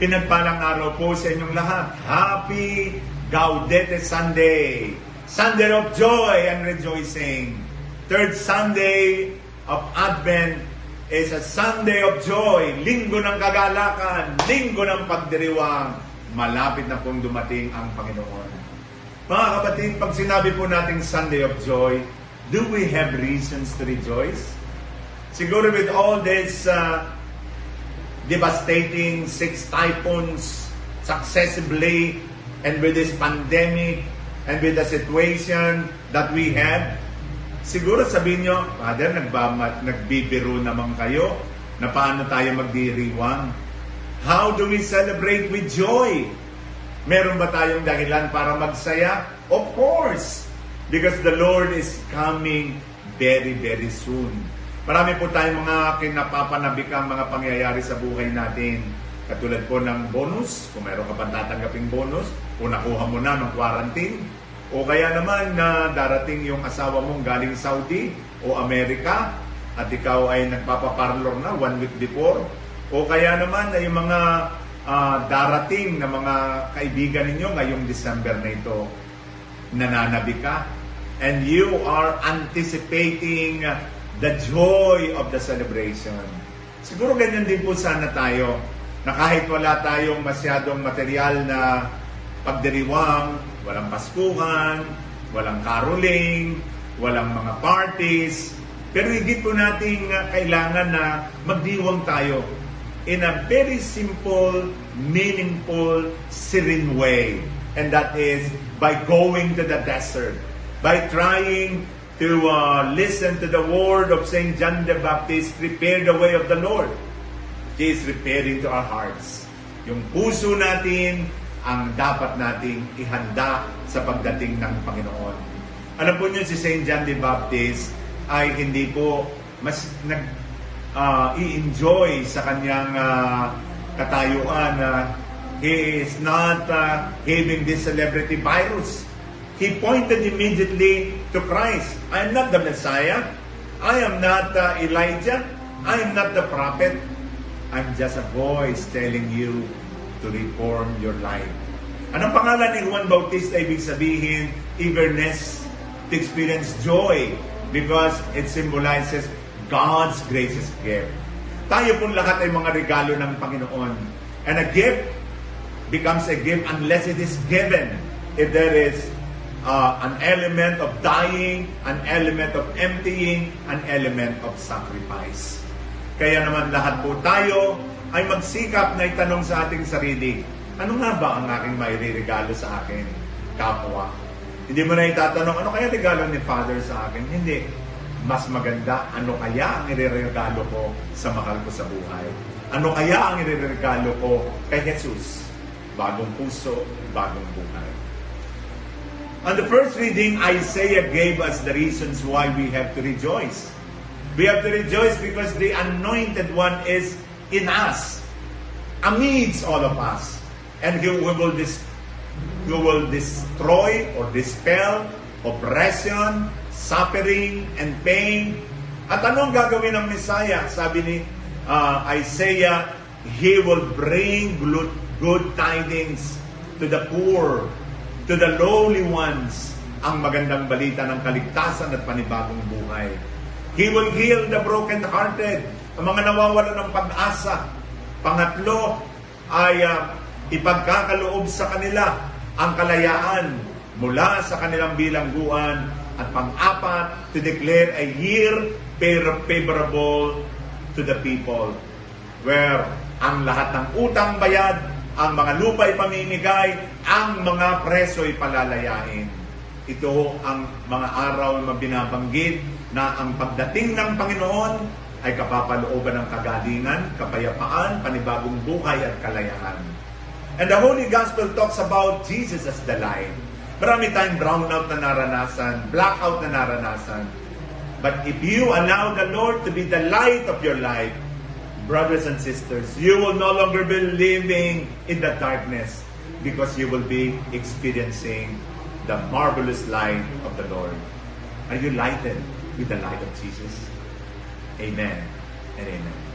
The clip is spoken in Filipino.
Pinagpalang araw po sa inyong lahat. Happy Gaudete Sunday! Sunday of joy and rejoicing. Third Sunday of Advent is a Sunday of joy. Linggo ng kagalakan, linggo ng pagdiriwang. Malapit na pong dumating ang Panginoon. Mga kapatid, pag sinabi po nating Sunday of joy, do we have reasons to rejoice? Siguro with all this uh, devastating six typhoons successively and with this pandemic and with the situation that we have, siguro sabihin nyo, Father, nagbama, nagbibiro naman kayo na paano tayo magdiriwang. How do we celebrate with joy? Meron ba tayong dahilan para magsaya? Of course! Because the Lord is coming very, very soon. Marami po tayong mga kinapapanabikang mga pangyayari sa buhay natin. Katulad po ng bonus, kung meron ka pang tatanggaping bonus, o nakuha mo na ng quarantine, o kaya naman na darating yung asawa mong galing Saudi o Amerika at ikaw ay nagpapaparlor na one week before, o kaya naman ay yung mga ah, darating na mga kaibigan ninyo ngayong December na ito, nananabi ka, and you are anticipating the joy of the celebration. Siguro ganyan din po sana tayo, na kahit wala tayong masyadong material na pagdiriwang, walang paskuhan, walang caroling, walang mga parties, pero higit po nating uh, kailangan na magdiwang tayo in a very simple, meaningful, serene way. And that is by going to the desert, by trying to uh, listen to the word of St. John the Baptist, prepare the way of the Lord. He is preparing to our hearts. Yung puso natin ang dapat nating ihanda sa pagdating ng Panginoon. Alam po niyo si St. John the Baptist ay hindi po mas nag ah, i-enjoy sa kanyang ah, katayuan na he is not ah, having this celebrity virus. He pointed immediately to Christ. I am not the Messiah. I am not uh, Elijah. I am not the prophet. I'm just a voice telling you to reform your life. Anong pangalan ni Juan Bautista ibig sabihin? Eagerness to experience joy because it symbolizes God's gracious gift. Tayo pong lahat ay mga regalo ng Panginoon. And a gift becomes a gift unless it is given. If there is uh, an element of dying, an element of emptying, an element of sacrifice. Kaya naman lahat po tayo ay magsikap na itanong sa ating sarili, ano nga ba ang aking mairirigalo sa akin, kapwa? Hindi mo na itatanong, ano kaya regalo ni Father sa akin? Hindi. Mas maganda, ano kaya ang iririgalo ko sa mahal ko sa buhay? Ano kaya ang iririgalo ko kay Jesus? Bagong puso, bagong buhay. On the first reading, Isaiah gave us the reasons why we have to rejoice. We have to rejoice because the anointed one is in us, amidst all of us. And he will, dis- he will destroy or dispel oppression, suffering, and pain. At anong gagawin ng Messiah? Sabi ni uh, Isaiah, He will bring good, tidings to the poor, to the lowly ones, ang magandang balita ng kaligtasan at panibagong buhay. He will heal the broken-hearted, ang mga nawawala ng pag-asa. Pangatlo ay uh, ipagkakaloob sa kanila ang kalayaan mula sa kanilang bilangguan at pang-apat to declare a year favorable to the people where ang lahat ng utang bayad, ang mga lupa'y pamimigay, ang mga preso'y palalayain. Ito ang mga araw na binabanggit na ang pagdating ng Panginoon ay kapapalooban ng kagalingan, kapayapaan, panibagong buhay at kalayaan. And the Holy Gospel talks about Jesus as the light. Marami tayong brownout na naranasan, blackout na naranasan. But if you allow the Lord to be the light of your life, brothers and sisters, you will no longer be living in the darkness because you will be experiencing the marvelous light of the Lord. Are you lighted with the light of Jesus? Amen and amen.